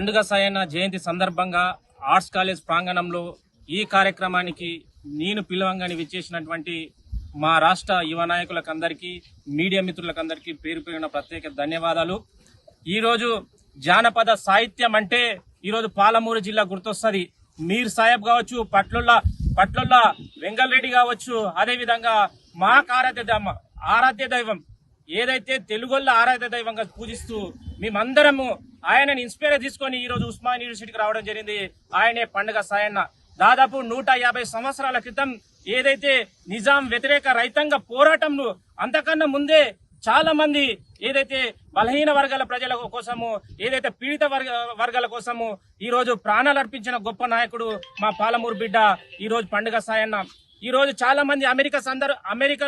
పండుగ సాయన్న జయంతి సందర్భంగా arts college ప్రాంగణంలో ఈ కార్యక్రమానికి నేను పిలవంగాని విచ్చేసినటువంటి మా రాష్ట్ర యువ నాయకులకందరికీ మీడియా మిత్రులకందరికీ పేరు పెరిగిన ప్రత్యేక ధన్యవాదాలు. ఈరోజు జానపద సాహిత్యం అంటే ఈరోజు పాలమూరు జిల్లా గుర్తొస్తుంది. మీర్ సాహెబ్ కావచ్చు పట్లుల్ల పట్లుల్ల వెంగళరెడ్డి కావచ్చు అదేవిధంగా మాకు మా ఆరాధ్య దైవం ఆరాధ్య దైవం ఏదైతే తెలుగులో ఆరాధ్య దైవంగా పూజిస్తూ మేమందరము ఆయనని ఇన్స్పైర్ తీసుకొని ఈరోజు రోజు ఉస్మాన్ యూనివర్సిటీకి రావడం జరిగింది. ఆయనే పండుగ సాయన్న. దాదాపు నూట యాభై సంవత్సరాల క్రితం ఏదైతే నిజాం వ్యతిరేక రైతాంగ పోరాటంలో అంతకన్నా ముందే చాలా మంది ఏదైతే బలహీన వర్గాల ప్రజల కోసము ఏదైతే పీడిత వర్గ వర్గాల కోసము ఈరోజు ప్రాణాలు అర్పించిన గొప్ప నాయకుడు మా పాలమూరు బిడ్డ ఈ రోజు పండుగ సాయన్న. ఈ రోజు చాలా మంది అమెరికా సందర్ అమెరికా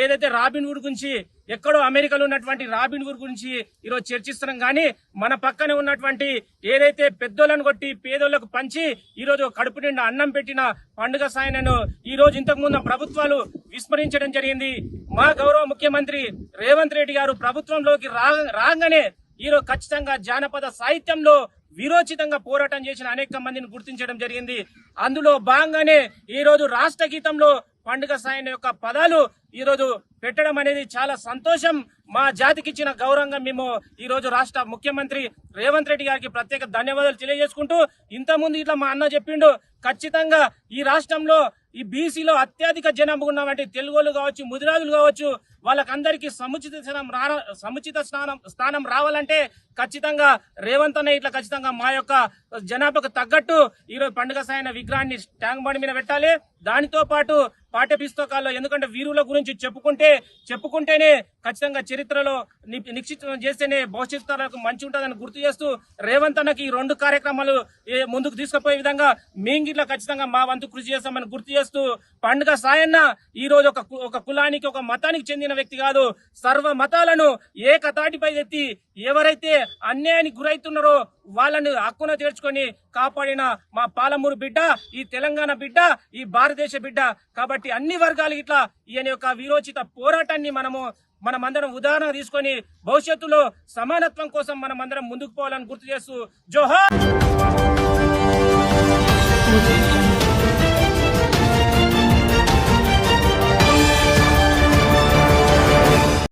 ఏదైతే రాబిన్ వుడ్ గురించి ఎక్కడో అమెరికాలో ఉన్నటువంటి రాబిన్ వుడ్ గురించి ఈరోజు చర్చిస్తున్నాం. కానీ మన పక్కనే ఉన్నటువంటి ఏదైతే పెద్దోళ్ళను కొట్టి పేదోళ్ళకు పంచి ఈరోజు కడుపు నిండా అన్నం పెట్టిన పండుగ సాయనను ఈ రోజు ఇంతకు ముందు ప్రభుత్వాలు విస్మరించడం జరిగింది. మా గౌరవ ముఖ్యమంత్రి రేవంత్ రెడ్డి గారు ప్రభుత్వంలోకి రాగానే ఈరోజు ఖచ్చితంగా జానపద సాహిత్యంలో విరోచితంగా పోరాటం చేసిన అనేక మందిని గుర్తించడం జరిగింది. అందులో భాగంగానే ఈ రోజు రాష్ట్ర గీతంలో పండుగ సాయన యొక్క పదాలు ఈ రోజు పెట్టడం అనేది చాలా సంతోషం. మా జాతికి ఇచ్చిన గౌరవంగా మేము ఈరోజు రాష్ట్ర ముఖ్యమంత్రి రేవంత్ రెడ్డి గారికి ప్రత్యేక ధన్యవాదాలు తెలియజేసుకుంటూ ఇంతకుముందు ఇట్లా మా అన్న చెప్పిండు ఖచ్చితంగా ఈ రాష్ట్రంలో ఈ బీసీలో అత్యధిక జనాభా ఉన్నటువంటి తెలుగులు కావచ్చు ముదిరాజులు కావచ్చు వాళ్ళకందరికీ సముచిత స్థానం రా సముచిత స్థానం స్థానం రావాలంటే ఖచ్చితంగా రేవంత్ అనే ఇట్లా ఖచ్చితంగా మా యొక్క జనాభాకు తగ్గట్టు ఈరోజు పండుగ సాయన విగ్రహాన్ని ట్యాంక్ బండి మీద పెట్టాలి. దానితో పాటు పాఠ్య పుస్తకాల్లో ఎందుకంటే వీరుల గురించి చెప్పుకుంటే చెప్పుకుంటేనే ఖచ్చితంగా చరిత్రలో నిక్షిప్తం చేస్తేనే భవిష్యత్ తరాలకు మంచి ఉంటుందని గుర్తు చేస్తూ రేవంత్ అన్నకి ఈ రెండు కార్యక్రమాలు ముందుకు తీసుకుపోయే విధంగా మింగి గిట్లా ఖచ్చితంగా మా వంతు కృషి చేస్తామని గుర్తు చేస్తూ పండుగ సాయన్న ఈ రోజు ఒక కు- ఒక కులానికి ఒక మతానికి చెందిన వ్యక్తి కాదు. సర్వ మతాలను ఏకతాటిపై ఎత్తి ఎవరైతే అన్యాయానికి గురైతున్నారో వాళ్ళని హక్కున చేర్చుకొని కాపాడిన మా పాలమూరు బిడ్డ ఈ తెలంగాణ బిడ్డ ఈ భారతదేశ బిడ్డ. కాబట్టి అన్ని వర్గాలు ఇట్లా ఈయన యొక్క వీరోచిత పోరాటాన్ని మనము మనమందరం ఉదాహరణ తీసుకొని భవిష్యత్తులో సమానత్వం కోసం మనమందరం ముందుకు పోవాలని గుర్తు చేస్తూ జోహార్! Thank you.